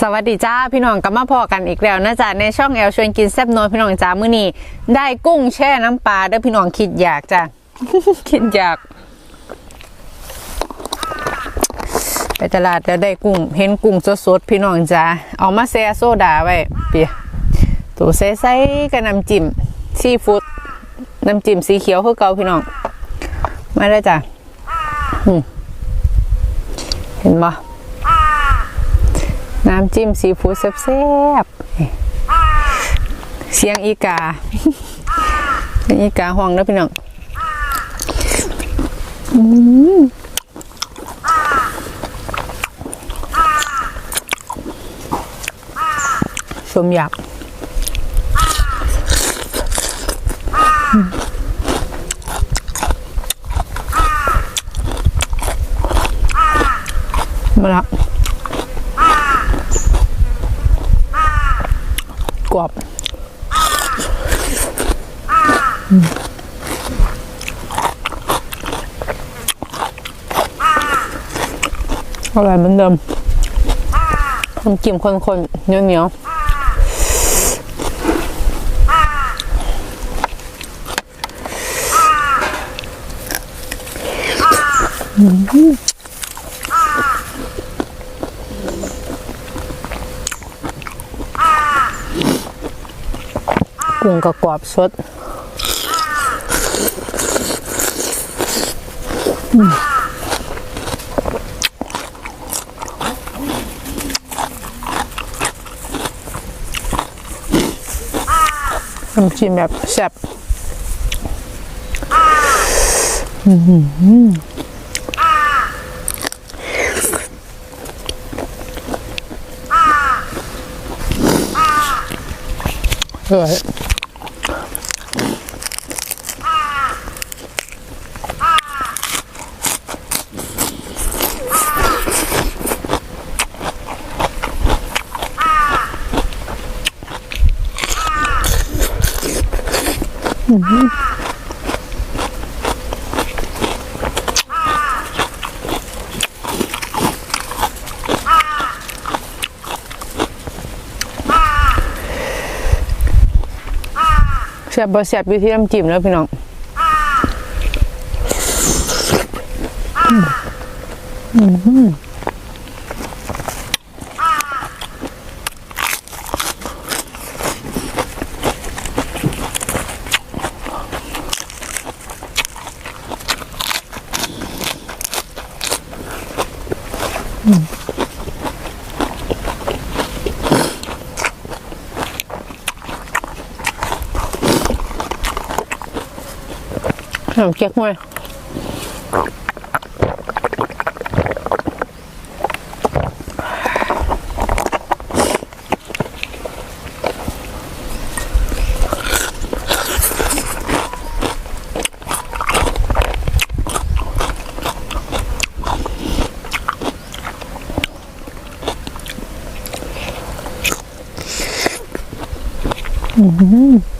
สวัสดีจ้าพี่น้องกลับมาพอกันอีกแล้วนะจ๊ะในช่องแอลชวนกินแซ่บนัวพี่น้องจ้ามื้อนี้ได้กุ้งแช่น้ำปลาเด้อพี่น้องคิดอยากจ้ะ คิดอยาก ไปตลาดแล้วได้กุ้งเห็นกุ้งสดๆพี่น้องจ้าเอามาแช่โซดาไว้เปียตัวใส่ๆกับน้ำจิ้มซีฟู้ดน้ำจิ้มสีเขียวคือเก่าพี่น้องมาได้จ้ะเห็นบ่ น้ำจิ้มซีฟู้ดแซ่บๆเสียงอีกาอีกาห้องนะพี่น้องสมอยากมมาละ กรอบ อร่อยเหมือนเดิมน้ำจิ้มคนๆเหนียวเหนียวกุ้งก็กรอบสด น้ำจิ้มแบบแซ่บอื้อหือ แซ่บบ่แซ่บอยู่ที่น้ำจิ้มแล้วพี่น้องน้ำเก๊กฮว ย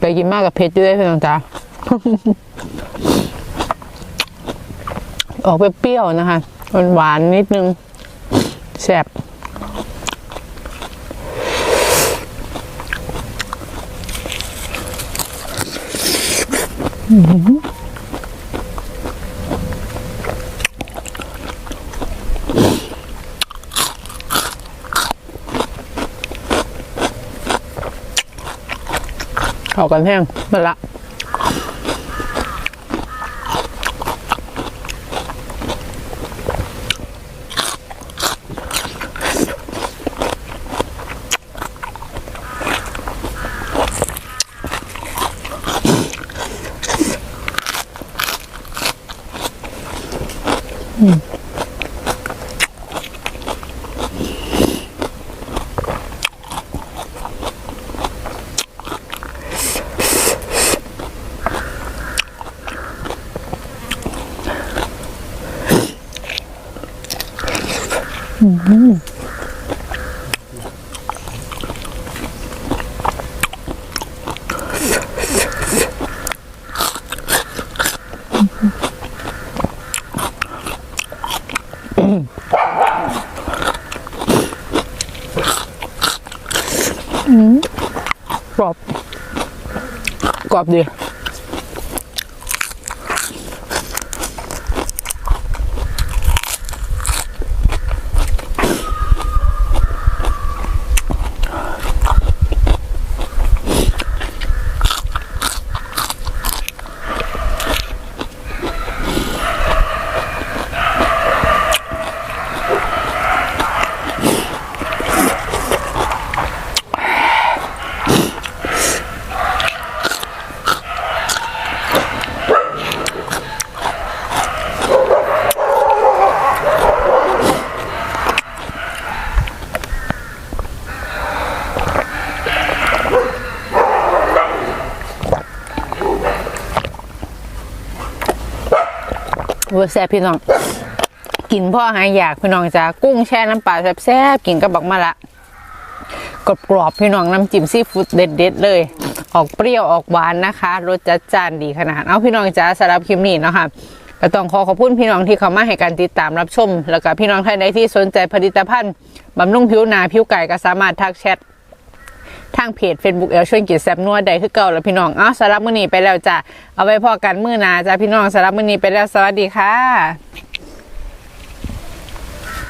ไปกินมากกับเพชรด้วยพี่น้อนจ้าออกเปรี้ยวๆนะคะหวานนิดนึงแซ่บ เข้ากันแห้งมาละ กรอบ กรอบดี เวอร์แซ่บพี่น้อง กินพ่อหายอยากพี่น้องจ้ากุ้งแช่น้ำปลาแซ่บๆกินกับบักมะละกรอบๆพี่น้องน้ำจิ้มซีฟู้ดเด็ด ๆ เลย ออกเปรี้ยวออกหวานนะคะรสจัดจ้านดีขนาด เอาพี่น้องจ้าสำหรับคลิปนี้เนาะค่ะก็ต้องขอขอบคุณพี่น้องที่เข้ามาให้การติดตามรับชม แล้วก็พี่น้องท่านใดที่สนใจผลิตภัณฑ์บำรุงผิวหนาผิวไก่ก็สามารถทักแชทางเพจ Facebook เอลช่วยกิจแซบนัวใดคือเก่าแล้วพี่น้องอ้าวสำหรับมื้อนี้ไปแล้วจ้ะเอาไว้พอกันมื้อหนาจ้ะพี่น้องสำหรับมื้อนี้ไปแล้วสวัสดีค่ะ